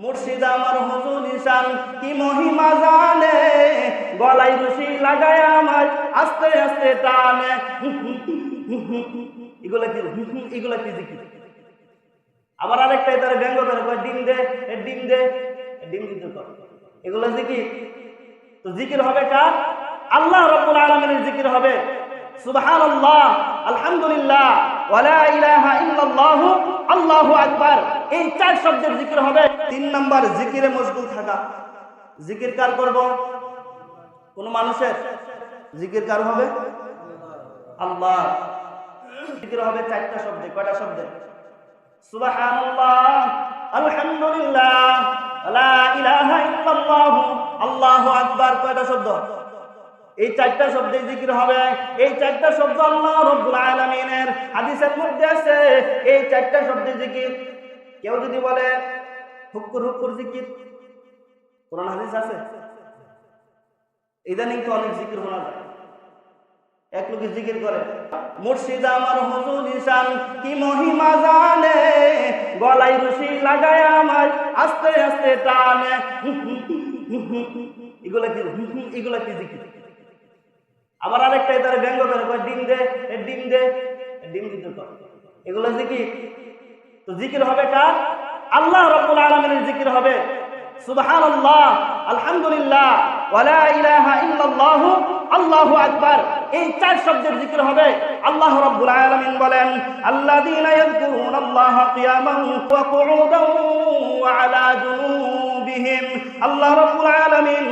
মুর্শিদ আমার হুজুর নিশান, কি মহিমা জানে? গলায় রুশি লাগায় আমার, আস্তে আস্তে টানে। এগুলা কি এগুলা কি জিকির? আবার আরেকটা তার ব্যঙ্গ করে, কয়, ডিম দে ডিম দে ডিম দিতে কর। এগুলা জিকির? তো জিকির হবে কার? আল্লাহ রাব্বুল আলামিনের জিকির হবে, সুবহানাল্লাহ, আলহামদুলিল্লাহ ওয়ালা ইলাহা ইল্লাল্লাহু আল্লাহু আকবার। এই চার শব্দের জিকির হবে। তিন নাম্বার, জিকিরে মশগুল থাকা। জিকির কার করব? কোন মানুষের। জিকির কার হবে? আল্লাহ। জিকির হবে চারটা শব্দে, কয়টা শব্দে? সুবহানাল্লাহ, আলহামদুলিল্লাহ আল্লাহু আকবার, কয়টা শব্দ? এই চারটা শব্দে জিকির হবে। এই চারটা শব্দ আল্লাহ রব্বুল আলামিনের হাদিসের মধ্যে আছে। এই চারটা শব্দে জিকির। কেউ যদি বলে, হুক্কুর হুক্কুর জিকির কোরআন হাদিস আছে? ইদানিং তো অনেক জিকির শোনা যায়। এক লোকে জিকির করে, মুর্শিদ আমার হুজুর নিশান কি মহিমা জানে? গলায় রুশি লাগায় আমার আস্তে আস্তে টানে। এগুলা কি? এগুলা কি জিকির? আবার আরেকটা তার ব্যঙ্গ করে, কয়, ডিম দে ডিম দে ডিম দিতে এগুলা জিকির। তো জিকির হবে কার? আল্লাহ রাব্বুল আলামিনের জিকির হবে। সুবহানাল্লাহ, আলহামদুলিল্লাহ ওয়ালা ইলাহা ইল্লাল্লাহু, আল্লাহু আকবার। এই চার শব্দের জিকির হবে। আল্লাহ রাব্বুল আলামিন বলেন, আল্লাযীনা ইয়াযকুরুনাল্লাহা কিয়ামান ওয়া কুউদান ওয়া আলা জুনুবিহিম। আল্লাহ রাব্বুল আলামিন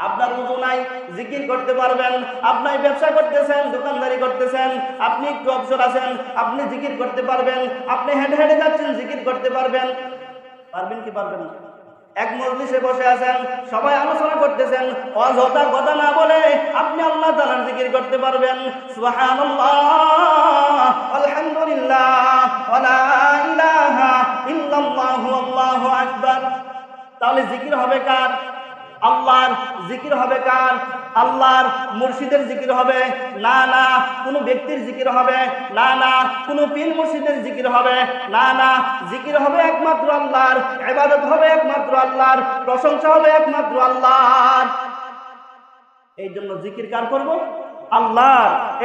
আপনার উজু নাই, জিকির করতে পারবেন আপনার ব্যবসা করতেছেন, দোকানদারি করতেছেন, আপনি একটু অবসর আছেন, আপনি জিকির করতে পারবেন, আপনি হেঁটে হেঁটে যাচ্ছেন, জিকির করতে পারবেন। পারবেন কি পারবেন না? এক মজলিসে বসে আছেন, সবাই আলোচনা করতেছেন, অযথা কথা না বলে আপনি আল্লাহ তাআলার জিকির করতে পারবেন। সুবহানাল্লাহ, আলহামদুলিল্লাহ ওয়ালা ইলাহা ইল্লাল্লাহু, আল্লাহু আকবার। তাহলে জিকির হবে কার? আল্লাহর জিকির হবে কার? আল্লাহর মুর্শিদের জিকির হবে। না না, কোনো ব্যক্তির জিকির হবে। না না, কোনো পীর মুর্শিদের জিকির হবে। না না, জিকির হবে একমাত্র আল্লাহর, ইবাদত হবে একমাত্র আল্লাহর, প্রশংসা হবে একমাত্র আল্লাহর। এই জন্য জিকির কার করব? আল্লাহর।